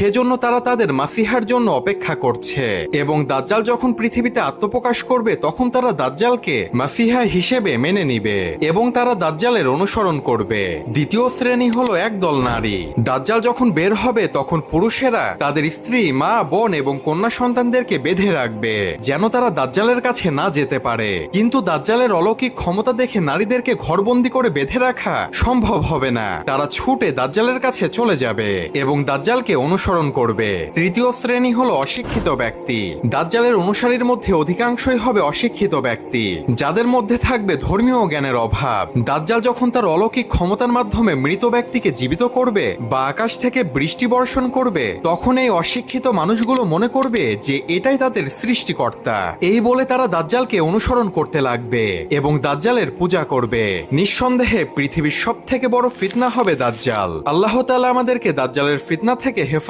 সেজন্য তারা তাদের মাসিহার জন্য অপেক্ষা করছে। এবং দাজ্জাল যখন পৃথিবীতে আত্মপ্রকাশ করবে, তখন তারা দাজ্জালকে মাসিহা হিসেবে মেনে নিবে এবং তারা দাজ্জালের অনুসরণ করবে। দ্বিতীয় শ্রেণি হলো একদল নারী। দাজ্জাল যখন বের হবে, তখন পুরুষেরা তাদের স্ত্রী, মা, বোন এবং কন্যা সন্তানদেরকে বেঁধে রাখবে, যেন তারা দাজ্জালের কাছে না যেতে পারে। কিন্তু দাজ্জালের অলৌকিক ক্ষমতা দেখে নারীদেরকে ঘরবন্দি করে বেঁধে রাখা সম্ভব হবে না। তারা ছুটে দাজ্জালের কাছে চলে যাবে এবং দাজ্জালকে অনুসরণ করবে। তৃতীয় শ্রেণি হলো অশিক্ষিত ব্যক্তি। দাজ্জালের অনুসারীর মধ্যে অধিকাংশই হবে অশিক্ষিত ব্যক্তি। যাদের মধ্যে থাকবে ধর্মীয় জ্ঞানের অভাব। দাজ্জাল যখন তার অলৌকিক ক্ষমতার মাধ্যমে মৃত ব্যক্তিকে জীবিত করবে বা আকাশ থেকে বৃষ্টি বর্ষণ করবে, তখন এই অশিক্ষিত মানুষগুলো মনে করবে যে এটাই তাদের সৃষ্টিকর্তা। এই বলে তারা দাজ্জালকে অনুসরণ করতে লাগবে এবং দাজ্জালের পূজা করবে। নিঃসন্দেহে পৃথিবীর সব থেকে বড় ফিতনা হবে দাজ্জাল। আল্লাহ তালা আমাদেরকে দাজ্জালের ফিতনা থেকে হেফা